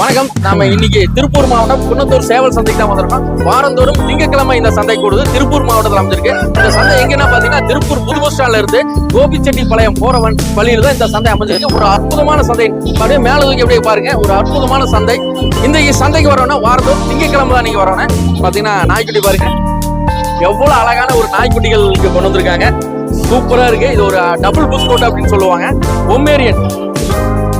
வணக்கம். நாம இன்னைக்கு திருப்பூர் மாவட்டம் குன்னத்தூர் சேவல் சந்தைக்கு தான் வந்திருக்கோம். வாரந்தோறும் திங்கக்கிழமை இந்த சந்தை கூடுது திருப்பூர் மாவட்டத்தில் அமைஞ்சிருக்கு. இந்த சந்தை எங்கன்னா பாத்தீங்கன்னா திருப்பூர் புது பஸ் ஸ்டாண்ட்ல இருந்து கோபிச்செட்டிப்பாளையம் போறவன் வழியில தான் இந்த சந்தை அமைஞ்சிருக்கு. ஒரு அற்புதமான சந்தை. அப்படியே மேல தூக்கி அப்படியே பாருங்க. ஒரு அற்புதமான சந்தை. இந்த சந்தைக்கு வரணும்னா வாரந்தோறும் திங்கக்கிழமை தான் நீங்க வரணும் பாத்தீங்கன்னா நாய்க்குட்டி பாருங்க. எவ்வளவு அழகான ஒரு நாய்க்குட்டிகள் கொண்டு வந்திருக்காங்க. சூப்பரா இருக்கு. இது ஒரு டபுள் புஸ்கோட் அப்படின்னு சொல்லுவாங்க. பொம்மேரியன்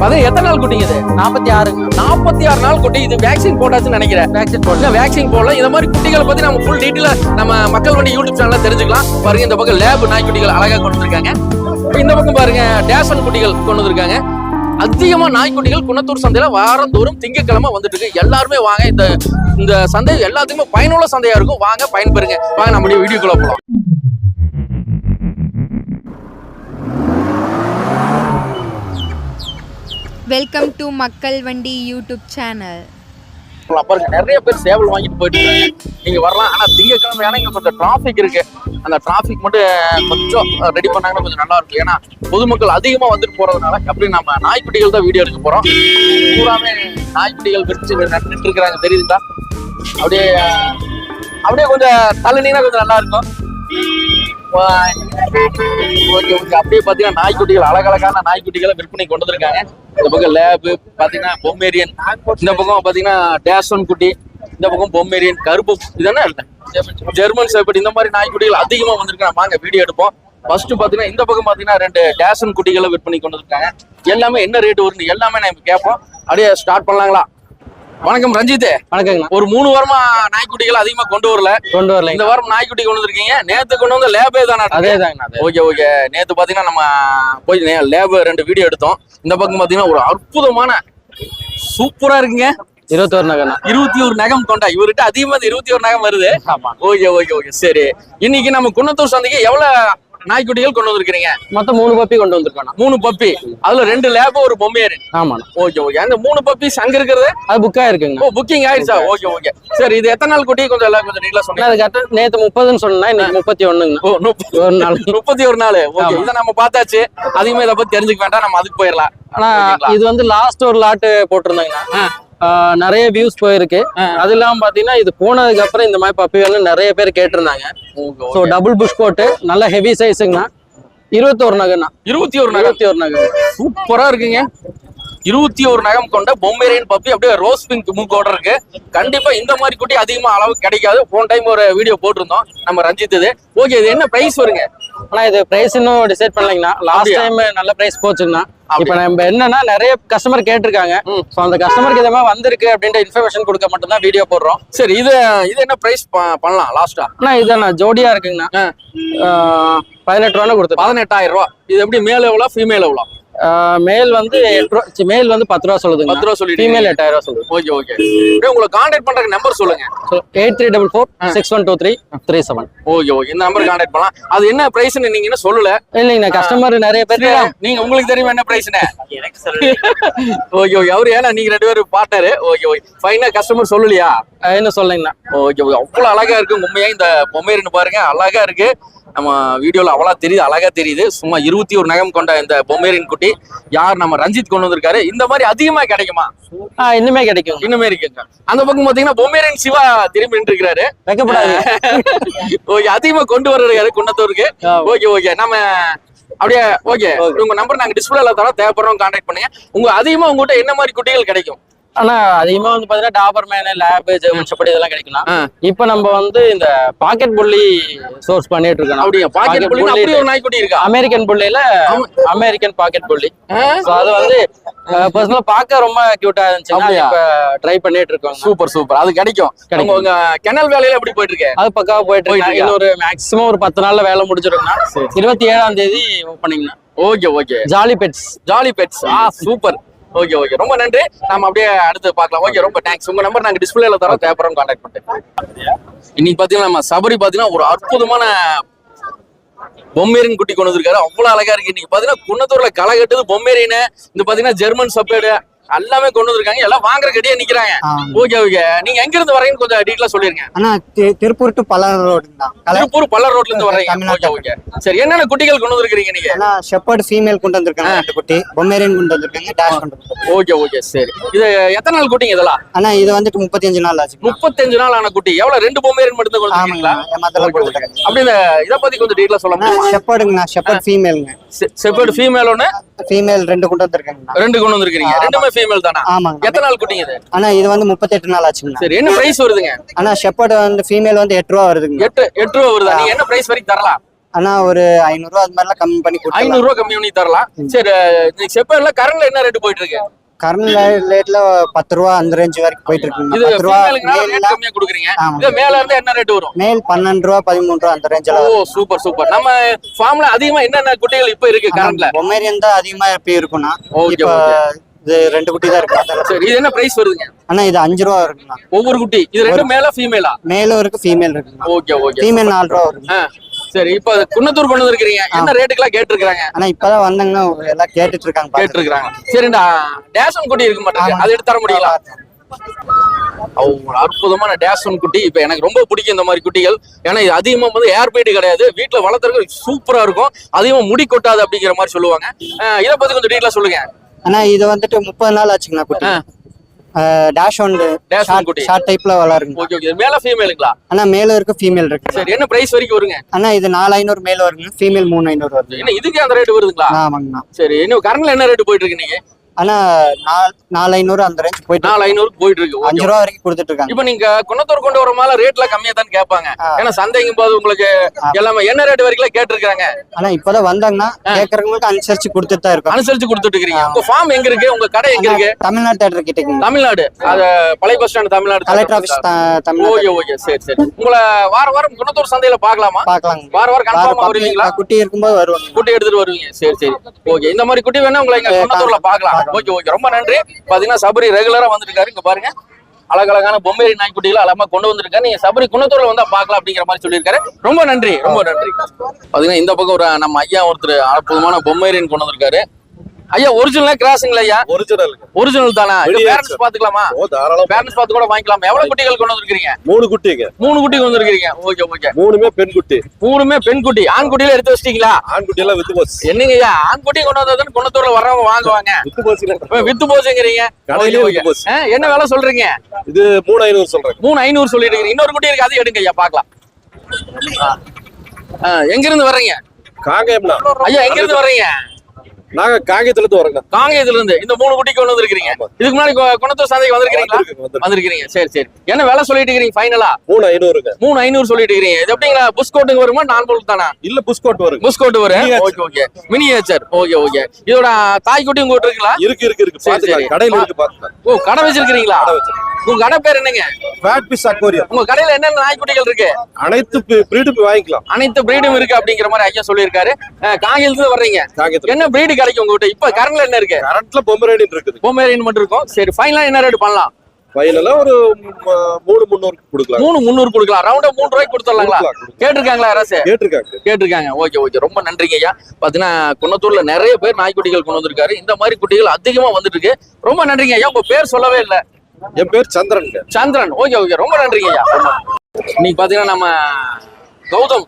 அது எத்தனை நாள் குட்டிங்க இது நாற்பத்தி ஆறு. நாற்பத்தி ஆறு நாள் குட்டி இது வேக்சின் போட்டாச்சுன்னு நினைக்கிறேன். வேக்சின் இல்ல வேக்சின் போடல. இந்த மாதிரி குட்டிகளை பத்தி நம்ம ஃபுல் டீட்டெயிலா நம்ம மக்கள் வண்டி யூடியூப் சேனல்ல தெரிஞ்சுக்கலாம். பாருங்க இந்த பக்கம் லேப் நாய்க்குட்டிகள் அழகா கொண்டு வந்திருக்காங்க. இந்த பக்கம் பாருங்க டேஷன் குட்டிகள் கொண்டு வந்திருக்காங்க. அதிகமா நாய்க்குட்டிகள் குணத்தூர் சந்தையில வாரந்தோறும் திங்கட்கிழமை வந்துட்டு இருக்கு. எல்லாருமே வாங்க இந்த இந்த சந்தை எல்லாத்துக்குமே பயனுள்ள சந்தையா இருக்கும். வாங்க பயன்பெறுங்க. வாங்க நம்முடைய வீடியோக்குள்ள போலாம். வெல்கம் டு மக்கள் வண்டி யூடியூப் சேனல் பாருங்க நிறைய பேர் சேவல் வாங்கிட்டு போயிட்டு இருக்காங்க. நீங்க வரலாம். ஆனா திங்கக்கிழமை ஆனா இங்க கொஞ்சம் டிராபிக் இருக்கு. அந்த டிராபிக் மட்டும் கொஞ்சம் ரெடி பண்ணாங்கன்னா கொஞ்சம் நல்லா இருக்கும். ஏன்னா பொதுமக்கள் அதிகமா வந்துட்டு போறதுனால அப்படி நம்ம நாய்க்குட்டிகள் தான் வீடியோ எடுக்க போறோம். பூராமே நாய்க்குட்டிகள் விரிச்சு நின்று இருக்கிறாங்க. தெரியுதுங்களா? அப்படியே அப்படியே கொஞ்சம் தள்ளினீங்கன்னா கொஞ்சம் நல்லா இருக்கும். Okay okay. அப்படியே பாத்தீங்கன்னா நாய்க்குட்டிகள் அழகழகான நாய்க்குட்டிகளை விற்பனை கொண்டு வந்திருக்காங்க. இந்த பக்கம் லேபு பாத்தீங்கன்னா பொம்மேரியன் இந்த பக்கம் பாத்தீங்கன்னா டேஷன் குட்டி. இந்த பக்கம் பொம்மேரியன் கருப்பு இதென்ன ஜெர்மன் சேப்பட் இந்த மாதிரி நாய்க்குட்டிகள் அதிகமா வந்திருக்காங்க. வாங்க வீடியோ எடுப்போம். ஃபர்ஸ்ட் பாத்தீங்கன்னா இந்த பக்கம் பாத்தீங்கன்னா ரெண்டு டேஷன் குட்டிகளை விற்பனை கொண்டு வந்திருக்காங்க. எல்லாமே என்ன ரேட் வருது எல்லாமே நம்ம கேட்போம். அப்படியே ஸ்டார்ட் பண்ணலாங்களா? வணக்கம் ரஞ்சித். வணக்கங்கண்ணா. ஒரு மூணு வாரமா நாய்க்குட்டிகள் அதிகமா கொண்டு வரல. கொண்டு வரலைங்க. இந்த வாரம் நாய்க்குட்டி கொண்டு வந்திருக்கீங்க. நேத்து கொண்டு வந்த லேபே தானே அதே? அதே. Okay okay. நேத்து பாத்தீங்கன்னா நம்ம போய் லேப் ரெண்டு வீடியோ எடுத்தோம். இந்த பக்கம் பாத்தீங்கன்னா ஒரு அற்புதமான சூப்பரா இருக்குங்க. இருபத்தோரு நகர்ண்ணா இருபத்தி ஒரு நகம் கொண்டா இவர்கிட்ட அதிகமா இருபத்தி ஒரு நகம் வருது. Okay okay okay. சரி. இன்னைக்கு நம்ம குன்னத்தூர் சந்தைக்கு எவ்வளவு நாய்க்குட்டிகள் கொண்டு வந்திருக்கீங்க மொத்தம் மூணு பப்பி கொண்டு வந்திருக்கோண்ணா மூணு பப்பி. அதுல ரெண்டு லேப் ஒரு பொம்மையாரு. ஆமாண்ணா. Okay okay. அந்த மூணு பப்பீஸ் அங்க இருக்கிறது? அது புக்கா இருக்குங்கண்ணா ஓ புக்கிங் ஆயிடுச்சா ஓகே ஓகே. சரி இது எத்தனை நாள் குட்டி? கொஞ்சம் எல்லாம் கொஞ்சம் நீங்களா சொன்னீங்க அது கரெக்டா நேத்து முப்பதுன்னு சொன்னா இன்னைக்கு முப்பத்தி ஒண்ணுங்கண்ணா ஓ முப்பது ஒரு நாள். முப்பத்தி ஒரு நாள். ஓகே ஆமா. இதை நம்ம பார்த்தாச்சு. அதிகமா இதை பத்தி தெரிஞ்சுக்க வேண்டாம். நம்ம அதுக்கு போயிடலாம். ஆனா? இது வந்து லாஸ்ட் ஒரு லாட்டு போட்டிருந்தாங்கண்ணா. நிறைய வியூஸ் போயிருக்கு. அது இல்லாம பாத்தீங்கன்னா இது போனதுக்கு அப்புறம் இந்த மாதிரி பப்பி வேணும் நிறைய பேர் கேட்டிருந்தாங்க. ஸோ டபுள் புஷ் கோட்டு நல்ல ஹெவி சைஸுங்கண்ணா இருபத்தோரு நகர்ண்ணா இருபத்தி ஒரு நகம் இருபத்தி ஒரு நகர் சூப்பரா இருக்குங்க. இருபத்தி ஒரு நகம் கொண்ட பொம்மேரியன் பப்பி அப்படியே ரோஸ் பிங்க் மூக்கோட இருக்கு. கண்டிப்பா இந்த மாதிரி குட்டி அதிகமா அளவு கிடைக்காது. போன டைம் ஒரு வீடியோ போட்டிருந்தோம். நம்ம ரஞ்சித் இது. ஓகே இது என்ன பிரைஸ் வருங்க? ஆனா இது பிரைஸ் இன்னும் டிசைட் பண்ணலைங்கண்ணா. லாஸ்ட்? டைம் நல்ல பிரைஸ் போச்சுங்கண்ணா? இப்போ நம்ம என்னன்னா நிறைய கஸ்டமர் கேட்டிருக்காங்க. ஸோ அந்த கஸ்டமருக்கு இதை வந்திருக்கு அப்படின்ற இன்ஃபர்மேஷன் கொடுக்க மட்டும்தான் வீடியோ போடுறோம். சரி இது இது என்ன பிரைஸ் பண்ணலாம் லாஸ்டா ஆனா இதாண்ணா ஜோடியா இருக்குங்கண்ணா. பதினெட்டு ரூபா கொடுத்துருக்கோம். பதினெட்டாயிரம் ரூபா. இது எப்படி மேல் எவ்வளோ ஃபீமேல் எவ்வளோ? மேல் வந்து எட்டு மேல் வந்து பத்து ரூபா சொல்லுதுங்க. பத்து ரூபா சொல்லிட்டு ஃபீமேல் எட்டாயிரம் ரூபா சொல்லுது. Okay okay. உங்களை கான்டாக்ட் பண்றதுக்கு நம்பர் சொல்லுங்க. Eight three double four six one two three three seven okay okay. இந்த நம்பர் கான்டாக்ட் பண்ணலாம். அது என்ன பிரைஸ்னு நீங்க இன்னும் சொல்லல. இல்லைங்கண்ணா கஸ்டமர் நிறைய பேர் நீங்க உங்களுக்கு தெரியுமா என்ன பிரைஸ்னு ஓகே ஓகே. அவரு ஏன்னா நீங்க ரெண்டு பேரும் பார்ட்னர் ஓகே ஓகே. ஃபைனா கஸ்டமர் சொல்லலையா? என்ன சொல்லுங்கண்ணா ஓகே ஓகே. அவ்வளவு அழகா இருக்கு. உண்மையா இந்த பொம்மையர்னு பாருங்க. அழகா இருக்கு. நம்ம வீடியோல அவ்வளோ தெரியுது அழகா தெரியுது. சும்மா இருபத்தி ஒரு நகம் கொண்ட இந்த பொம்மேரின் குட்டி. யார் நம்ம ரஞ்சித் கொண்டு வந்திருக்காரு? இந்த மாதிரி அதிகமா கிடைக்குமா? இன்னுமே கிடைக்கும். இன்னுமே இருக்குங்க. அந்த பக்கம் பாத்தீங்கன்னா பொம்மேரின் சிவா திரும்பி நின்று வைக்கப்படாது. ஓகே அதிகமா கொண்டு வர்றாரு குன்னத்தூருக்கு. Okay okay. நம்ம அப்படியே ஓகே. உங்க நம்பர் நாங்க டிஸ்பிளேல தரோம் தேவைப்படுறோம் கான்டாக்ட் பண்ணுங்க. உங்க அதிகமா உங்ககிட்ட என்ன மாதிரி குட்டிகள் கிடைக்கும்? ஆனா அதிகமா வந்து பாத்தீங்கன்னா Doberman lab German shepherd இதெல்லாம் கிடைக்கும்னா ஆ. இப்போ நம்ம வந்து இந்த பாக்கெட் புள்ளி சோர்ஸ் பண்ணிட்டு இருக்கோம். அப்படியா? பாக்கெட் புள்ளி அப்படி ஒரு நாய்க்குட்டி இருக்கா? அமெரிக்கன் புள்ளியில அமெரிக்கன் பாக்கெட் புள்ளி அது வந்து பர்சனலா பார்க்க ரொம்ப கியூட்டா இருந்துச்சு? இப்ப ட்ரை பண்ணிட்டு இருக்கோம். Super super. அது கிடைக்கும். கிடைக்கும். உங்க கிணல் வேலையில எப்படி போயிட்டு இருக்கு? அது பக்காவா போயிட்டு இருக்கு? இன்னொரு மேக்ஸிமம் ஒரு பத்து நாள்ல வேலை முடிச்சிருக்குன்னா இருபத்தி ஏழாம் தேதி ஓப்பனிங்னா okay okay. Jolly pets jolly pets ஆ சூப்பர். Okay okay. ரொம்ப நன்றி. நாம அப்படியே அடுத்து பார்க்கலாம். ஓகே ரொம்ப தேங்க்ஸ் உங்க நம்பர் நாங்க டிஸ்பிளேல தரோம் தேவைப்படுறோம் கான்டாக்ட் பண்ணிட்டு. இன்னைக்கு பாத்தீங்கன்னா நம்ம சபரி பாத்தீங்கன்னா ஒரு அற்புதமான பொம்மேரின் குட்டி கொண்டு வந்திருக்காரு. அவ்வளவு அழகா இருக்கு. இன்னைக்கு பாத்தீங்கன்னா குன்னத்தூர்ல களை கட்டுது பொம்மேரின்னு. இந்த பாத்தீங்கன்னா ஜெர்மன் சப்பேடு. எல்லாமே கொண்டு வந்திருக்காங்க. எல்லாம் வாங்குற கடியே நிக்கிறாங்க. Okay okay. நீங்க எங்க இருந்து வரீங்கன்னு கொஞ்சம் டீட்டெயிலா சொல்லிருங்க. அண்ணா தி- திருப்பூர் டு பல்லடம் ரோடு தான் திருப்பூர் பல்லர் ரோட்ல இருந்து தமிழ்நாட்டு. Okay okay. சரி என்னென்ன குட்டிகள் கொண்டு வந்திருக்கீங்க நீங்க? அண்ணா ஷெப்பர்ட் ஃபீமேல் கொண்டு வந்திருக்காங்க. ரெண்டு குட்டி. பொம்மேரியன் கொண்டு வந்திருக்காங்க. டேஷ் கொண்டு ஓகே ஓகே சரி. இது எத்தனை நாள் குட்டிங்க இதெல்லாம்? அண்ணா இது வந்துட்டு முப்பத்தஞ்சு நாள் ஆச்சு. முப்பத்தஞ்சு நாள் ஆன குட்டி. எவ்வளவு? ரெண்டு பொம்மையன் மட்டும் தான் கொண்டு கொடுத்துருக்காங்க அப்படி இத பத்தி கொஞ்சம் டீட்டெயிலா சொல்ல முடியுமா? ஷெப்பர்டுங்கண்ணா ஷெப்பர்ட் ஃபீமேலுங்க செப்பேர்ட் ஃபீமேல் ஒண்ணு? ஃபீமேல் ரெண்டு கொண்டு வந்திருக்காங்கண்ணா ரெண்டு கொண்டு வந்திருக்கீங்க ரெண்டுமே ஃபீமேல் தானா? ஆமாங்க. எத்தனை நாள் குட்டிங்க இது? அண்ணா இது வந்து முப்பத்தெட்டு நாள் ஆச்சுங்கண்ணா. சரி என்ன பிரைஸ் வருதுங்க? அண்ணா ஷெப்பர்டு வந்து ஃபீமேல் வந்து எட்டு ரூபா வருதுங்க எட்டு எட்டு ரூபா வருதா? நீங்க என்ன பிரைஸ் வரைக்கும் தரலாம்? அண்ணா ஒரு ஐநூறுரூவா அது மாதிரிலாம் கம்மி பண்ணி ஐநூறு ரூபா கம்மி பண்ணி தரலாம். சரி செப்பேர்ல கரண்ட்ல என்ன ரேட் போயிட்டு இருக்கு? கரண்ட் ரேட்ல பத்து ரூபா அந்த ரேஞ்ச் வரைக்கும் போயிட்டு இருக்குங்க இது பத்து ரூபா கம்மியா கொடுக்குறீங்க. இது மேல இருந்து என்ன ரேட் வரும்? மேல் பன்னெண்டு ரூபா பதிமூணு ரூபா அந்த ரேஞ்சில் ஓ சூப்பர் சூப்பர் நம்ம ஃபார்ம்ல அதிகமா என்னென்ன குட்டிகள் இப்ப இருக்கு கரண்ட்ல பொம்மேரியன் தான் அதிகமா இப்போ இது ரெண்டு குட்டி தான் இருக்கு. சரி இது என்ன பிரைஸ் வருதுங்க? அண்ணா இது அஞ்சு ரூபா இருக்குண்ணா ஒவ்வொரு குட்டி. இது ரெண்டு மேல ஃபீமேலா மேலும் இருக்கு ஃபீமேல் ஓகே ஓகே ஃபீமேல் நாலு ரூபா ஆ, சரி இப்ப குன்னத்தூர் கொண்டு வந்திருக்கீங்க என்ன ரேட்டுக்கெல்லாம் கேட்டிருக்காங்க ஆனா இப்பதான் வந்தாங்கன்னா எல்லாம் கேட்டுட்டு இருக்காங்க. கேட்டிருக்காங்க சரி இந்த டேஷன் குட்டி இருக்கு மாட்டாங்க அது எடுத்து தர அவங்க அற்புதமான டேஷன் குட்டி. இப்ப எனக்கு ரொம்ப பிடிக்கும் இந்த மாதிரி குட்டிகள். ஏன்னா இது அதிகமா வந்து ஏர் பீட்டு கிடையாது. வீட்டுல வளர்த்துறது சூப்பரா இருக்கும். அதிகமா முடி கொட்டாது அப்படிங்கிற மாதிரி சொல்லுவாங்க. இத பத்தி கொஞ்சம் டீட்டெயிலா சொல்லுங்க. அண்ணா இது வந்துட்டு முப்பது நாள் ஆச்சுங்கண்ணா குட்டி. டேஷ் குட்டி. ஷார்ட் டைப்ல வளருங்க. ஓகே ஓகே மேல ஃபீமேலுங்களா அண்ணா மேலும் இருக்கு ஃபீமேல் இருக்கு. சரி என்ன பிரைஸ் வரைக்கும் வருங்க? அண்ணா இது நாலு ஐநூறு மேல வருங்க. ஃபீமேல் மூணு ஐநூறு வருது. என்ன இதுக்கு அந்த ரேட் வருதுங்களா? ஆமாங்கண்ணா. சரி இன்னும் கரண்ட்ல என்ன ரேட் போயிட்டு இருக்கு நீங்க அண்ணா நாலு ஐநூறு அந்த ரேஞ்ச் போயிட்டு நாலு ஐநூறுக்கு போயிட்டு இருக்கு. அஞ்சு ரூபா வரைக்கும் கொடுத்துட்டு இருக்காங்க. இப்ப நீங்க குணத்தூர் கொண்டு வர மேல ரேட்ல கம்மியா தான் கேட்பாங்க. ஏன்னா சந்தைங்கும் போது உங்களுக்கு எல்லாமே என்ன ரேட் வரைக்கும் கேட்டிருக்காங்க ஆனா இப்பதான் வந்தாங்கன்னா கேக்குறவங்களுக்கு அனுசரிச்சு கொடுத்துட்டு தான் இருக்கோம். அனுசரிச்சு கொடுத்துட்டு இருக்கீங்க உங்க ஃபார்ம் எங்க இருக்கு? உங்க கடை எங்க இருக்கு? தமிழ்நாடு தேட்டர் கிட்டங்க தமிழ்நாடு. அது பழைய bus stand Tamil Nadu collector Tamil Nadu okay okay. சரி சரி. உங்களை வார வாரம் குணத்தூர் சந்தையில பாக்கலாமா பாக்கலாங்க வார வாரம் கன்ஃபார்மா வருவீங்களா? குட்டி இருக்கும்போது வருவாங்க. குட்டி எடுத்துட்டு வருவீங்க. சரி சரி. ஓகே. இந்த மாதிரி குட்டி வேணா உங்களை இங்க குணத்தூர்ல பாக்கலாம் ஓகே ஓகே ரொம்ப நன்றி. பாத்தீங்கன்னா சபரி ரெகுலரா வந்துருக்காரு இங்க பாருங்க. அழகழகான பொம்மேரி நாய்க்குட்டிகளை அழகா கொண்டு வந்திருக்காரு. நீங்க சபரி குணத்தூர்ல வந்தா பாக்கலாம் அப்படிங்கிற மாதிரி சொல்லியிருக்காரு. ரொம்ப நன்றி ரொம்ப நன்றி. பாத்தீங்கன்னா இந்த பக்கம் ஒரு நம்ம ஐயா ஒருத்தர் அற்புதமான பொம்மேரியன் கொண்டு வந்திருக்காரு. ஐயா ஒரிஜினலா கிராஸுங்களா ஐயா? ஒரிஜினல் ஒரிஜினல் தானா? பேரண்ட்ஸ். பாத்துக்கலாமா பேரண்ட்ஸ் பார்த்து கூட வாங்கிக்கலாம். எவ்வளவு குட்டிகள் கொண்டு வந்திருக்கீங்க மூணு குட்டிங்க. மூணு குட்டி கொண்டு வந்திருக்கீங்க ஓகே ஓகே. மூணுமே பெண் குட்டி. மூணுமே பெண் குட்டி. ஆண் குட்டியில எடுத்து வச்சிட்டீங்களா? ஆண் குட்டி எல்லாம் வித்து போச்சு என்னங்க ஐயா? ஆண் குட்டி கொண்டு வந்ததுன்னு குணத்தூர்ல வர்றவங்க வாங்குவாங்க வித்து போச்சு வித்து போச்சுங்கிறீங்க என்ன வேலை சொல்றீங்க? இது மூணு ஐநூறு சொல்றேன். மூணு ஐநூறு சொல்லிட்டு இன்னொரு குட்டி இருக்கு அது எடுங்க ஐயா பாக்கலாம் எங்க இருந்து வர்றீங்க? காங்கேயம்னா. ஐயா எங்க இருந்து வர்றீங்க? நாங்க காங்கேயத்துல இருந்து வரோங்க. காங்கேயத்துல இருந்து இந்த மூணு குட்டி கொண்டு வந்திருக்கீங்க. இதுக்கு முன்னாடி குணத்தூர் சந்தைக்கு வந்திருக்கீங்களா வந்திருக்கு, வந்திருக்கு. வந்திருக்கீங்க சரி சரி. என்ன வேலை சொல்லிட்டு இருக்கீங்க ஃபைனலா மூணு ஐநூறுங்க மூணு ஐநூறு சொல்லிட்டு இருக்கீங்க. இது எப்படிங்களா? புஷ் கோட்டுக்கு வருமா? நான் போல் தானா? இல்ல புஸ்கோட் வருங்க புஷ் கோட்டு வரும். Okay okay miniature okay okay இதோட தாய் குட்டி உங்க இருக்குங்களா? இருக்கு இருக்கு இருக்கு. சரி, சரி. கடையில இருக்கு ஓ கடை வச்சிருக்கீங்களா கடை வச்சிருக்கேன். உங்க கடை பேர் என்னங்க? ஃபேட் பீஸ் அக்வாரியம் உங்க கடையில என்னென்ன நாய்க்குட்டிகள் இருக்கு? அனைத்து பிரீடு வாங்கிக்கலாம். அனைத்து பிரீடும் இருக்கு அப்படிங்கிற மாதிரி ஐயா சொல்லியிருக்காரு. காங்கில இருந்து வர்றீங்க. என்ன பிரீடு கிடைக்கும் உங்ககிட்ட? இப்ப கரண்ட்ல என்ன இருக்கு? கரண்ட்ல பொம்மரேடின் இருக்குது. பொமேரியன் மட்டும் இருக்கும். சரி ஃபைனலா என்ன ரேட் பண்ணலாம்? ஃபைனலா ஒரு மூணு முந்நூறு கொடுக்கலாம். மூணு முந்நூறு கொடுக்கலாம். ரவுண்டா மூணு ரூபாய்க்கு கொடுத்துடலாங்களா. கேட்டிருக்காங்களா அரசு கேட்டிருக்காங்க. கேட்டிருக்காங்க. ஓகே ஓகே ரொம்ப நன்றிங்க ஐயா. பாத்தீங்கன்னா குன்னத்தூர்ல நிறைய பேர் நாய்க்குட்டிகள் கொண்டு வந்திருக்காரு. இந்த மாதிரி குட்டிகள் அதிகமா வந்துட்டு இருக்கு. ரொம்ப நன்றிங்க ஐயா. உங்க பேர் சொல்லவே இல்ல. என் பேர் சந்திரன். சந்திரன். ஓகே ஓகே ரொம்ப நன்றிங்க ஐயா. இன்னைக்கு பாத்தீங்கன்னா நம்ம கௌதம்.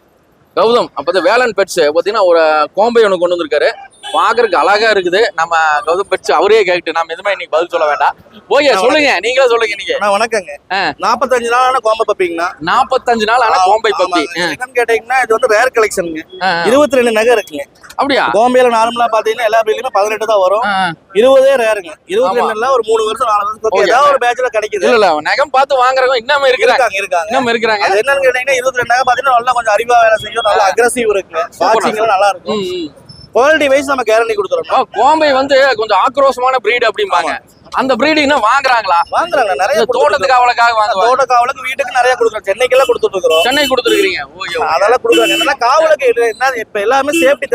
கௌதம் அப்பதான் வேலன் பெட்ஸ் பாத்தீங்கன்னா ஒரு கோம்பை ஒன்று கொண்டு வந்திருக்காரு. பாக்குறதுக்கு அழகா இருக்குது. நம்ம கௌதம் பெட்ஸ் அவரே கேட்டு நம்ம எதுவுமே இன்னைக்கு பதில் சொல்ல வேண்டாம். ஓகே சொல்லுங்க. நீங்களே சொல்லுங்க நீங்க வணக்கங்க. ஆ. நாற்பத்தஞ்சு நாளான கோம்ப பப்பிங்கண்ணா. நாற்பத்தஞ்சு நாள் ஆனா கோம்பை பப்பி. என்னன்னு கேட்டீங்கன்னா இது வந்து ரேர் கலெக்ஷனுங்க. இருபத்தி ரெண்டு நகை இருக்குங்க. அப்படியா? கோம்பையில நார்மலா பாத்தீங்கன்னா எல்லா பிள்ளைங்களுமே பதினெட்டு தான் வரும். இருபதே ரேருங்க. இருபத்தி. ரெண்டுல ஒரு மூணு வருஷம் நாலு வருஷம். ஏதாவது ஒரு பேட்ச்ல கிடைக்குது. இல்ல இல்ல. நகம் பார்த்து வாங்குறவங்க இன்னமும் இருக்கிறாங்க. இருக்காங்க இருக்காங்க. இன்னும் இருக்கிறாங்க. என்னன்னு கேட்டீங்கன்னா இருபத்தி ரெண்டு நகை பாத்தீங்கன்னா நல்லா கொஞ்சம் அறிவா வேலை செய்யும். நல்லா அக்ரஸிவ் இருக்குங்க. வாட்சிங் நல்லா இருக்கும். குவாலிட்டி வைஸ் நம்ம கேரண்டி கொடுத்துறோம் கோம்பை வந்து கொஞ்சம் ஆக்ரோஷமான பிரீடு அப்படிம்பாங்க. அந்த பிரீடு இன்னும் வாங்குறாங்க நிறைய தோட்டத்துக்கு அவளுக்காக வாங்குவாங்க தோட்ட காவலுக்கு வீட்டுக்கு நிறைய கொடுக்குறோம் சென்னைக்கெல்லாம் கொடுத்துட்டு இருக்கிறோம். சென்னை கொடுத்துருக்கீங்க. அதெல்லாம் கொடுக்குறாங்க. என்னன்னா காவலுக்கு என்ன இப்ப எல்லாமே சேஃப்டி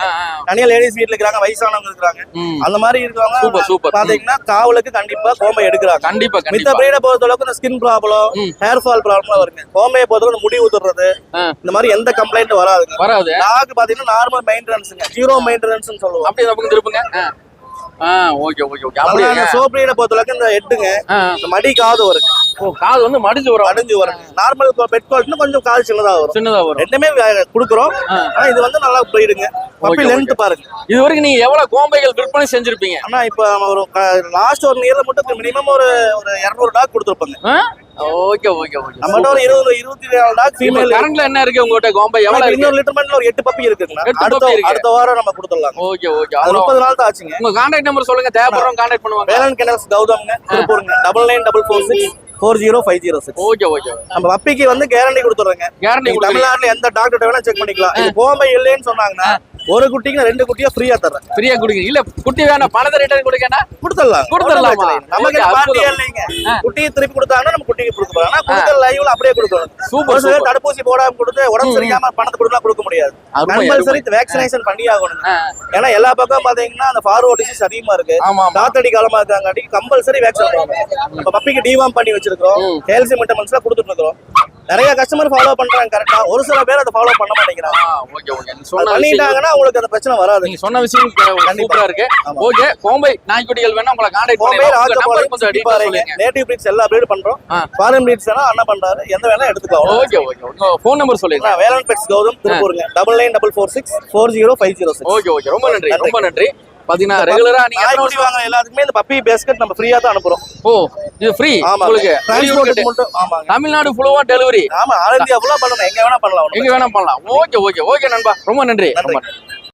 ஆ. தனியா லேடிஸ் வீட்ல இருக்கிறாங்க வயசானவங்க இருக்கிறாங்க. அந்த மாதிரி சூப்பர் இருக்கிறவங்க சூப்பர் ம். பாத்தீங்கன்னா காவலுக்கு கண்டிப்பா கோம்பை எடுக்கிறாங்க. கண்டிப்பா மித்த பிரீடை பொறுத்த அளவுக்கு இந்த skin problem. Hair fall problem வருங்க. கோம்பையை பொறுத்த அளவுக்கு முடி ஊத்துறது. இந்த மாதிரி எந்த கம்ப்ளைண்ட் வராதுங்க. வராது. டாக் பாத்தீங்கன்னா நார்மல் மெயின்டெனன்ஸ்ங்க ஜீரோ மெயின்டெனன்ஸ் சொல்லுவோம். திருப்புங்க. ஆ. ஆ. Okay okay okay. அப்படியே சோப்ரீட பொறுத்தளவுக்கு இந்த ஹெட்டுங்க ஆ, இந்த மடி காது வருங்க காது வந்து மடிஞ்சு வரும். அடைஞ்சு வருங்க நார்மல் பெட் குவாலிட்டி கொஞ்சம் காது சின்னதா வரும். சின்னதா வரும். ரெண்டுமே கொடுக்குறோம். ஆனா இது வந்து நல்லா போயிடுங்க. பப்பி லென்த் பாருங்க. இது வரைக்கும் நீங்க எவ்வளவு கோம்பைகள் விற்பனை செஞ்சிருப்பீங்க? ஆனா இப்ப நம்ம ஒரு லாஸ்ட் ஒரு இயர்ல மட்டும் மினிமம் ஒரு ஒரு இருநூறு டாக் கொடுத்துருப்பாங்க. Okay okay okay. நம்மகிட்ட ஒரு இருபது இருபத்தி நாலு டாக் ஃபீமேல் கரண்ட்ல என்ன இருக்கு உங்ககிட்ட? கோம்பை எவ்வளவு இன்னொரு லிட்டர் மண்ட்ல ஒரு எட்டு பப்பி இருக்குங்க அடுத்த. அடுத்த வாரம் நம்ம கொடுத்துடலாம் ஓகே ஓகே. அது முப்பது நாள் தான் ஆச்சுங்க. உங்க கான்டாக்ட் நம்பர் சொல்லுங்க. தேவைப்படுறவங்க கான்டாக்ட் பண்ணுவாங்க. வேலன் கெனல்ஸ் கௌதம்ங்க. திருப்பூருங்க. Double nine double four six four zero five zero six okay okay நம்ம பப்பிக்கு வந்து கேரண்டி கொடுத்துறோங்க கேரண்டி தமிழ்நாட்டுல எந்த டாக்டர் வேணா செக் பண்ணிக்கலாம். இது கோம்பை இல்லைன்னு சொன்னாங்கன்னா ஒரு குட்டிக்கு ரெண்டு குட்டியா ஃப்ரீயா தர்றேன். ஃப்ரீயா கொடுங்க. இல்ல குட்டி வேணாம் பணத்தை ரிட்டர்ன் கொடுக்கணும் கொடுத்துடலாம். கொடுத்துடலாமா? நமக்கு. பாட்டியே இல்லைங்க. குட்டியை திருப்பி கொடுத்தாங்கன்னா நம்ம குட்டிக்கு கொடுக்கலாம். ஆனா கொடுக்குற லைவ்ல அப்படியே கொடுக்கணும். சூப்பர் சூப்பர் தடுப்பூசி போடாம கொடுத்து உடம்பு சரியாம பணத்தை கொடுக்கலாம் கொடுக்க முடியாது. கம்பல்சரி வேக்சினேஷன் பண்ணி ஆகணும். ஏன்னா எல்லா பக்கம் பாத்தீங்கன்னா அந்த ஃபார்வர்ட் டிசீஸ் அதிகமா இருக்கு. காத்தடி காலமா இருக்காங்காட்டி கம்பல்சரி வேக்சின் போடணும் நம்ம பப்பிக்கு டிவாம் பண்ணி வச்சிருக்கோம். கேல்சியம் விட்டமின்ஸ்லாம் கொடுத்துட்டு இருக்கோம் நிறைய கஸ்டமர் ஃபாலோ பண்றாங்க கரெக்டா ஒரு சில பேர் அதை ஃபாலோ பண்ண மாட்டேங்கிறாங்க. ஓகே ஓகே நீங்க அது சொன்ன விஷயம் பண்ணிட்டாங்கன்னா உங்களுக்கு அந்த பிரச்சனை வராது. நீங்க சொன்ன விஷயம் சூப்பரா இருக்கு. ஓகே கோம்பை நாய்க்குட்டிகள் வேணா உங்களை கான்டாக்ட் கோம்பை நம்பர் கொஞ்சம் சொல்லுங்க. நேட்டிவ் பிரீட்ஸ் எல்லா பிரீட் பண்றோம். ஃபாரின் பிரீட்ஸ் எல்லாம் அண்ணா பண்றாரு. எந்த வேணா எடுத்துக்கலாம். ஓகே ஓகே உங்க ஃபோன் நம்பர் சொல்லுங்க Velan pets Gautham திருப்பூருங்க. Double nine double four six four zero five zero six okay okay ரொம்ப நன்றி. ரொம்ப நன்றி. பாத்தீங்கன்னா ரெகுலரா நீங்க நாய்க்குட்டி வாங்குற எல்லாத்துக்குமே இந்த பப்பி பேஸ்கெட் நம்ம ஃப்ரீயா தான் அனுப்புறோம். ஓ இது ஃப்ரீ ஆமா உங்களுக்கு டிரான்ஸ்போர்ட் மட்டும் ஆமாங்க. தமிழ்நாடு ஃபுல்லா டெலிவரி ஆமா ஆல் இந்தியா ஃபுல்லா பண்ணலாம் எங்க வேணா பண்ணலாம் எங்க வேணா பண்ணலாம். ஓகே ஓகே ஓகே நண்பா. ரொம்ப நன்றி. நன்றி. ரொம்ப நன்றி.